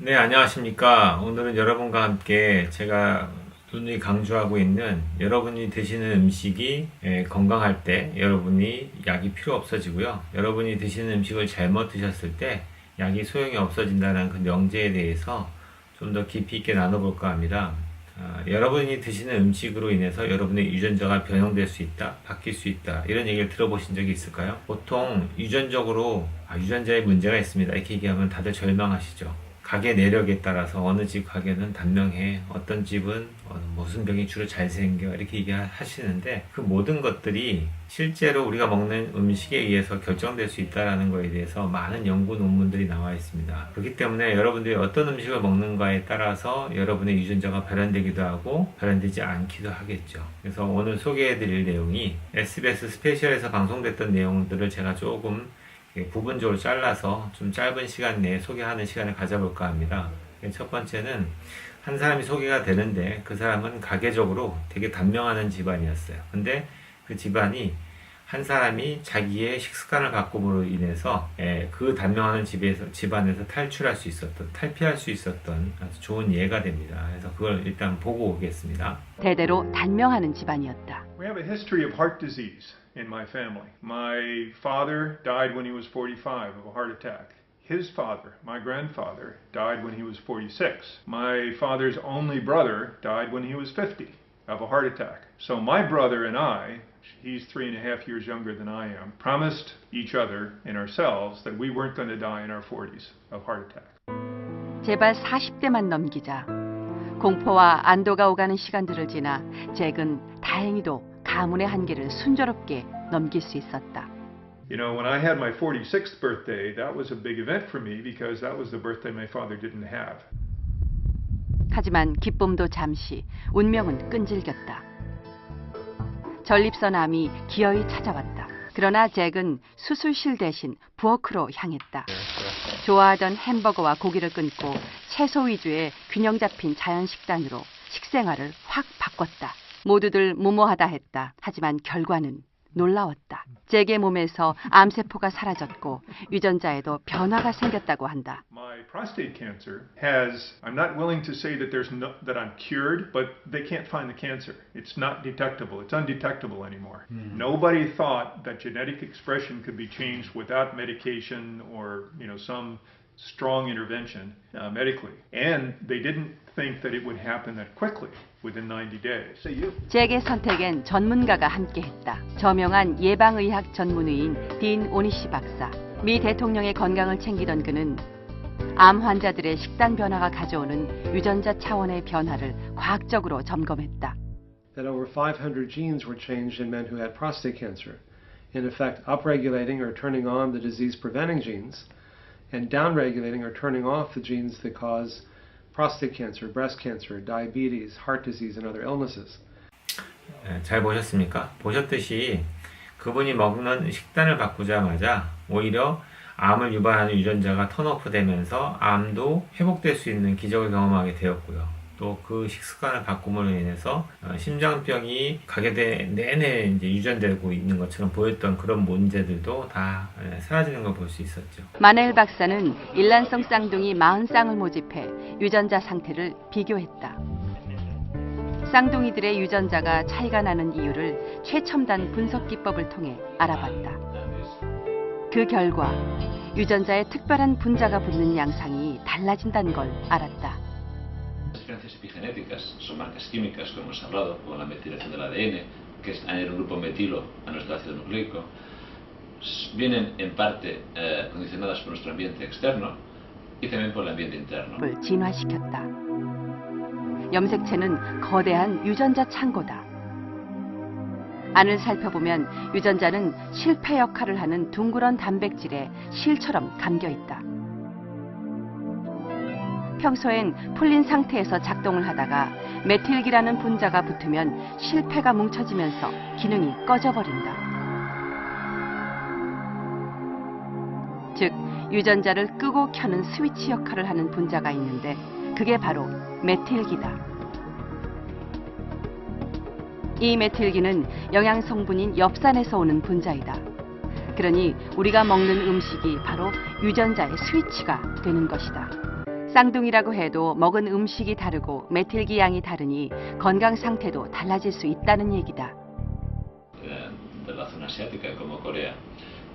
네, 안녕하십니까. 오늘은 여러분과 함께 제가 누누이 강조하고 있는 여러분이 드시는 음식이 예, 건강할 때 여러분이 약이 필요 없어지고요. 여러분이 드시는 음식을 잘못 드셨을 때 약이 소용이 없어진다는 그 명제에 대해서 좀 더 깊이 있게 나눠볼까 합니다. 아, 여러분이 드시는 음식으로 인해서 여러분의 유전자가 변형될 수 있다, 바뀔 수 있다, 이런 얘기를 들어보신 적이 있을까요? 보통 유전적으로 아, 유전자에 문제가 있습니다. 이렇게 얘기하면 다들 절망하시죠. 가게 내력에 따라서 어느 집 가게는 단명해, 어떤 집은 어, 무슨 병이 주로 잘생겨, 이렇게 얘기하시는데 그 모든 것들이 실제로 우리가 먹는 음식에 의해서 결정될 수 있다는 것에 대해서 많은 연구 논문들이 나와 있습니다. 그렇기 때문에 여러분들이 어떤 음식을 먹는가에 따라서 여러분의 유전자가 발현되기도 하고 발현되지 않기도 하겠죠. 그래서 오늘 소개해드릴 내용이 SBS 스페셜에서 방송됐던 내용들을 제가 조금 부분적으로 잘라서 좀 짧은 시간 내에 소개하는 시간을 가져볼까 합니다. 첫 번째는 한 사람이 소개가 되는데 그 사람은 가계적으로 되게 단명하는 집안이었어요. 근데 그 집안이 한 사람이 자기의 식습관을 바꿈으로 인해서 예, 그 단명하는 집에서 집안에서 탈출할 수 있었던 탈피할 수 있었던 아주 좋은 예가 됩니다. 그래서 그걸 일단 보고 오겠습니다. 대대로 단명하는 집안이었다. We have a history of heart disease in my family. My father died when he was 45 of a heart attack. His father, my grandfather, died when he was 46. My father's only brother died when he was 50 of a heart attack. So my brother and I, he's three and a half years younger than I am, promised each other and ourselves that we weren't going to die in our 40s of heart attack. 제발 40대만 넘기자. 공포와 안도가 오가는 시간들을 지나 잭은 다행히도 가문의 한계를 순조롭게 넘길 수 있었다. You know, when I had my 46th birthday, that was a big event for me because that was the birthday my father didn't have. 하지만 기쁨도 잠시, 운명은 끈질겼다. 전립선 암이 기어이 찾아왔다. 그러나 잭은 수술실 대신 부엌으로 향했다. 좋아하던 햄버거와 고기를 끊고 채소 위주의 균형 잡힌 자연 식단으로 식생활을 확 바꿨다. 모두들 무모하다 했다. 하지만 결과는 놀라웠다. 잭의 몸에서 암세포가 사라졌고 유전자에도 변화가 생겼다고 한다. My prostate cancer has, I'm not willing to say that there's no, that I'm cured, but they can't find the cancer. It's not detectable. It's undetectable anymore. Nobody thought that genetic expression could be changed without medication or, you know, some strong intervention uh, medically. And they didn't think that it would happen that quickly within 90 days. So you 잭의 선택엔 전문가가 함께했다. 저명한 예방의학 전문의인 딘 오니시 박사. 미 대통령의 건강을 챙기던 그는 암 환자들의 식단 변화가 가져오는 유전자 차원의 변화를 과학적으로 점검했다. that over 500 genes were changed in men who had prostate cancer, in effect, upregulating or turning on the disease preventing genes, and downregulating or turning off the genes that cause prostate cancer, breast cancer, diabetes, heart disease, and other illnesses. 예, 잘 보셨습니까? 보셨듯이 그분이 먹는 식단을 바꾸자마자 오히려 암을 유발하는 유전자가 턴오프 되면서 암도 회복될 수 있는 기적을 경험하게 되었고요. 또 그 식습관을 바꿈으로 인해서 어, 심장병이 가게 된 내내 이제 유전되고 있는 것처럼 보였던 그런 문제들도 다 예, 사라지는 걸 볼 수 있었죠. 마넬 박사는 일란성 쌍둥이 40쌍을 모집해 유전자 상태를 비교했다. 쌍둥이들의 유전자가 차이가 나는 이유를 최첨단 분석 기법을 통해 알아봤다. 그 결과 유전자에 특별한 분자가 붙는 양상이 달라진다는 걸 알았다. diferencias epigenéticas son marcas químicas, como hemos hablado, como la metilación del ADN, que es añadir un grupo metilo a nuestro ácido nucleico, s- vienen en parte eh, condicionadas por nuestro ambiente externo y también por el ambiente interno. 을 진화시켰다. 염색체는 거대한 유전자 창고다. 안을 살펴보면 유전자는 실패 역할을 하는 둥그런 단백질에 실처럼 감겨 있다. 평소엔 풀린 상태에서 작동을 하다가 메틸기라는 분자가 붙으면 실패가 뭉쳐지면서 기능이 꺼져버린다. 즉, 유전자를 끄고 켜는 스위치 역할을 하는 분자가 있는데 그게 바로 메틸기다. 이 메틸기는 영양 성분인 엽산에서 오는 분자이다. 그러니 우리가 먹는 음식이 바로 유전자의 스위치가 되는 것이다. 쌍둥이라고 해도 먹은 음식이 다르고 메틸기 양이 다르니 건강 상태도 달라질 수 있다는 얘기다. eh.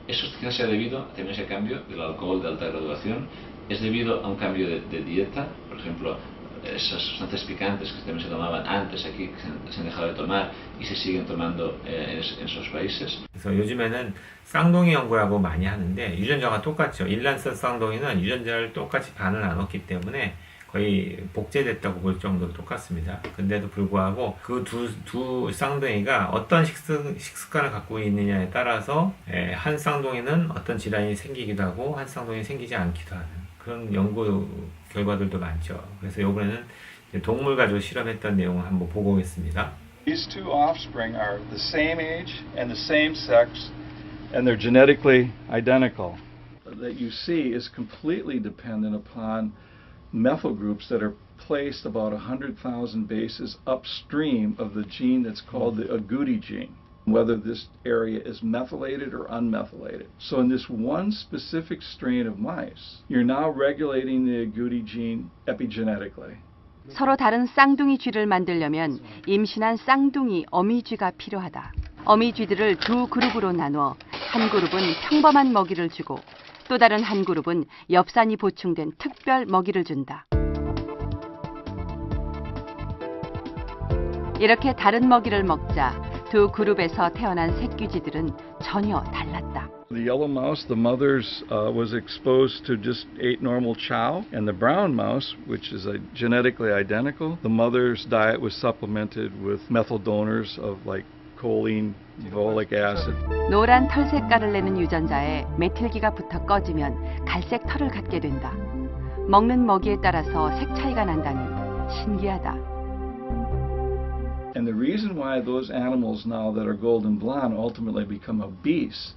Eso quizás sea debido también ese cambio del alcohol de alta graduación, es debido a un cambio de, de dieta, por ejemplo, esas sustancias picantes que también se tomaban antes aquí, que se han, dejado de tomar y se siguen tomando eh, en, es- en esos países. 요즘에는 쌍둥이 연구라고 많이 하는데 유전자가 똑같죠. 일란성 쌍둥이는 유전자를 똑같이 반을 나눴기 때문에 거의 복제됐다고 볼 정도로 똑같습니다. 근데도 불구하고 그 두 두 쌍둥이가 어떤 식습, 식습관을 갖고 있느냐에 따라서 에, 한 쌍둥이는 어떤 질환이 생기기도 하고 한 쌍둥이 생기지 않기도 하는 그런 연구 결과들도 많죠. 그래서 이번에는 이제 동물 가지고 실험했던 내용을 한번 보고 오겠습니다. These two offspring are the same age and the same sex, and they're genetically identical. That you see is completely dependent upon methyl groups that are placed about 100,000 bases upstream of the gene that's called the agouti gene, Whether this area is methylated or unmethylated. So, in this one specific strain of mice, you're now regulating the agouti gene epigenetically. 서로 다른 쌍둥이 쥐를 만들려면 임신한 쌍둥이 어미 쥐가 필요하다. 어미 쥐들을 두 그룹으로 나누어 한 그룹은 평범한 먹이를 주고 또 다른 한 그룹은 엽산이 보충된 특별 먹이를 준다. 이렇게 다른 먹이를 먹자 두 그룹에서 태어난 새끼쥐들은 전혀 달랐다. The yellow mouse, the mother's uh, was exposed to just ate normal chow, and the brown mouse, which is uh, genetically identical, the mother's diet was supplemented with methyl donors of like choline, folic acid. 노란 털 색깔을 내는 유전자에 메틸기가 붙어 꺼지면 갈색 털을 갖게 된다. 먹는 먹이에 따라서 색 차이가 난다니 신기하다. And the reason why those animals now that are golden blonde ultimately become obese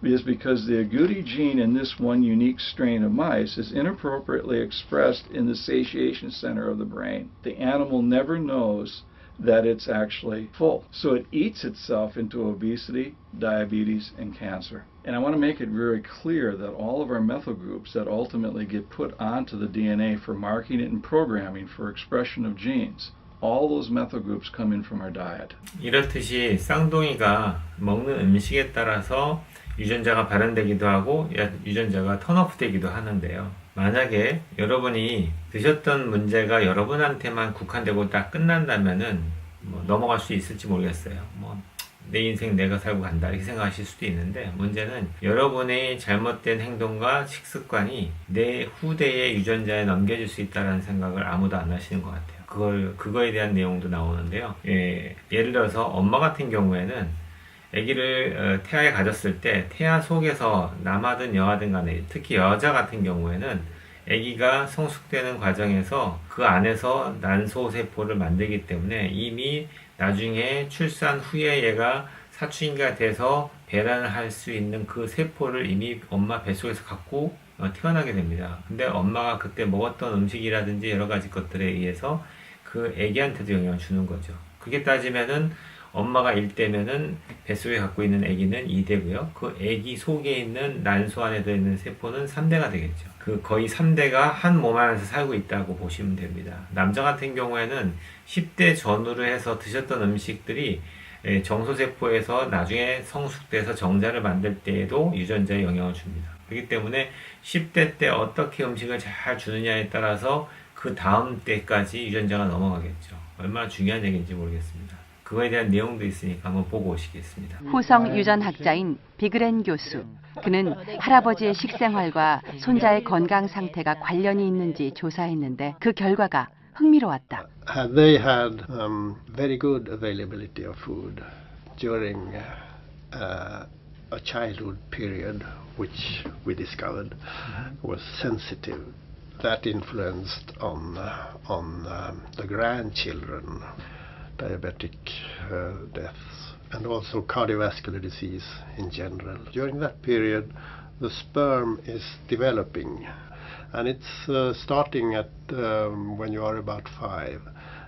is because the agouti gene in this one unique strain of mice is inappropriately expressed in the satiation center of the brain. The animal never knows that it's actually full. So it eats itself into obesity, diabetes, and cancer. And I want to make it very clear that all of our methyl groups that ultimately get put onto the DNA for marking it and programming for expression of genes all those methyl groups come in from our diet. 이렇듯이 쌍둥이가 먹는 음식에 따라서 유전자가 발현되기도 하고 야- 유전자가 턴오프 되기도 하는데요. 만약에 여러분이 드셨던 문제가 여러분한테만 국한되고 딱 끝난다면은 뭐 넘어갈 수 있을지 모르겠어요. 뭐 내 인생 내가 살고 간다 이렇게 생각하실 수도 있는데 문제는 여러분의 잘못된 행동과 식습관이 내 후대의 유전자에 넘겨질 수 있다는 생각을 아무도 안 하시는 것 같아요. 그걸 그거에 대한 내용도 나오는데요. 예, 예를 들어서 엄마 같은 경우에는 아기를 어, 태아에 가졌을 때 태아 속에서 남아든 여하든 간에 특히 여자 같은 경우에는 아기가 성숙되는 과정에서 그 안에서 난소 세포를 만들기 때문에 이미 나중에 출산 후에 얘가 사춘기가 돼서 배란을 할 수 있는 그 세포를 이미 엄마 뱃속에서 갖고 어, 태어나게 됩니다. 근데 엄마가 그때 먹었던 음식이라든지 여러 가지 것들에 의해서 그 아기한테도 영향을 주는 거죠. 그게 따지면은 엄마가 1대면은 뱃속에 갖고 있는 아기는 2대고요. 그 아기 속에 있는 난소 안에 들어있는 세포는 3대가 되겠죠. 그 거의 3대가 한 몸 안에서 살고 있다고 보시면 됩니다. 남자 같은 경우에는 10대 전후로 해서 드셨던 음식들이 예, 정소세포에서 나중에 성숙돼서 정자를 만들 때에도 유전자에 영향을 줍니다. 그렇기 때문에 10대 때 어떻게 음식을 잘 주느냐에 따라서 그 다음 때까지 유전자가 넘어가겠죠. 얼마나 중요한 얘기인지 모르겠습니다. 그거에 대한 내용도 있으니까 한번 보고 오시겠습니다. 후성 유전 학자인 비그렌 교수. 그는 할아버지의 식생활과 손자의 건강 상태가 관련이 있는지 조사했는데 그 결과가 흥미로웠다. they had um, very good availability of food during uh, a childhood period, which we discovered was sensitive. That influenced on uh, on um, the grandchildren, diabetic uh, deaths, and also cardiovascular disease in general. During that period, the sperm is developing and it's uh, starting at um, when you are about five,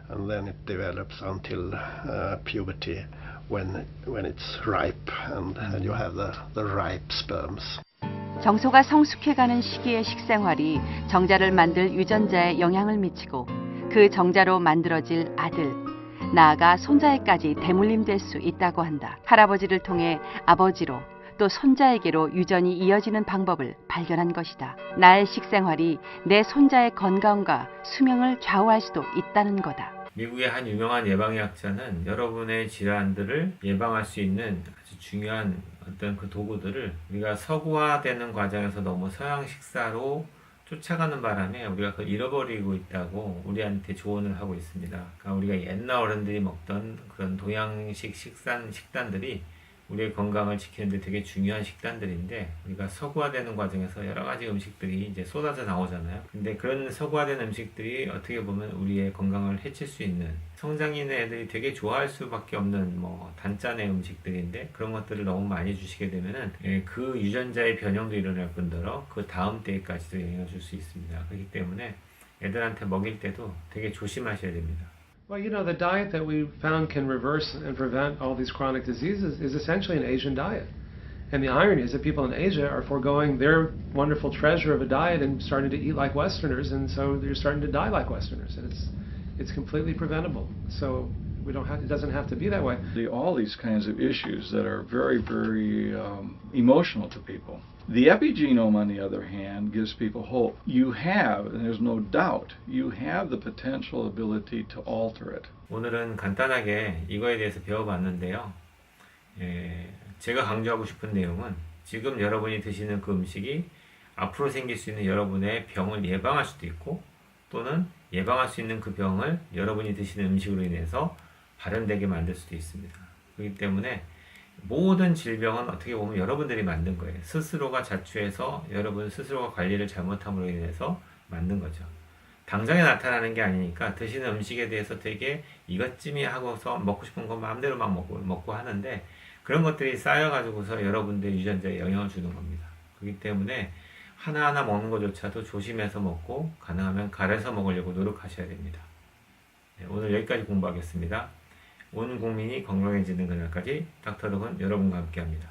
and then it develops until uh, puberty, when when it's ripe, and, and you have the, the ripe sperms. 정소가 성숙해가는 시기의 식생활이 정자를 만들 유전자에 영향을 미치고 그 정자로 만들어질 아들, 나아가 손자에까지 대물림될 수 있다고 한다. 할아버지를 통해 아버지로 또 손자에게로 유전이 이어지는 방법을 발견한 것이다. 나의 식생활이 내 손자의 건강과 수명을 좌우할 수도 있다는 거다. 미국의 한 유명한 예방의학자는 여러분의 질환들을 예방할 수 있는 아주 중요한 어떤 그 도구들을 우리가 서구화되는 과정에서 너무 서양 식사로 쫓아가는 바람에 우리가 그걸 잃어버리고 있다고 우리한테 조언을 하고 있습니다. 그러니까 우리가 옛날 어른들이 먹던 그런 동양식 식단 식단들이 우리의 건강을 지키는데 되게 중요한 식단들인데 우리가 서구화되는 과정에서 여러 가지 음식들이 이제 쏟아져 나오잖아요. 근데 그런 서구화된 음식들이 어떻게 보면 우리의 건강을 해칠 수 있는 성장인의 애들이 되게 좋아할 수밖에 없는 뭐 단짠의 음식들인데 그런 것들을 너무 많이 주시게 되면은 예, 그 유전자의 변형도 일어날 뿐더러 그 다음 때까지도 영향을 줄 수 있습니다. 그렇기 때문에 애들한테 먹일 때도 되게 조심하셔야 됩니다. Well, you know, the diet that we found can reverse and prevent all these chronic diseases is essentially an Asian diet. And the irony is that people in Asia are foregoing their wonderful treasure of a diet and starting to eat like Westerners, and so they're starting to die like Westerners. And it's, it's completely preventable. So we don't have, it doesn't have to be that way. The, all these kinds of issues that are very, very um, emotional to people. The epigenome, on the other hand, gives people hope. You have, and there's no doubt, you have the potential ability to alter it. 오늘은 간단하게 이거에 대해서 배워봤는데요. 예, 제가 강조하고 싶은 내용은 지금 여러분이 드시는 그 음식이 앞으로 생길 수 있는 여러분의 병을 예방할 수도 있고 또는 예방할 수 있는 그 병을 여러분이 드시는 음식으로 인해서 발현되게 만들 수도 있습니다. 그렇기 때문에 모든 질병은 어떻게 보면 여러분들이 만든 거예요. 스스로가 자초해서 여러분 스스로가 관리를 잘못함으로 인해서 만든 거죠. 당장에 나타나는 게 아니니까 드시는 음식에 대해서 되게 이것쯤이 하고서 먹고 싶은 거 마음대로 막 먹고, 먹고 하는데 그런 것들이 쌓여가지고서 여러분들 유전자에 영향을 주는 겁니다. 그렇기 때문에 하나하나 먹는 것조차도 조심해서 먹고 가능하면 가려서 먹으려고 노력하셔야 됩니다. 네, 오늘 여기까지 공부하겠습니다. 온 국민이 건강해지는 그날까지 닥터독은 여러분과 함께합니다.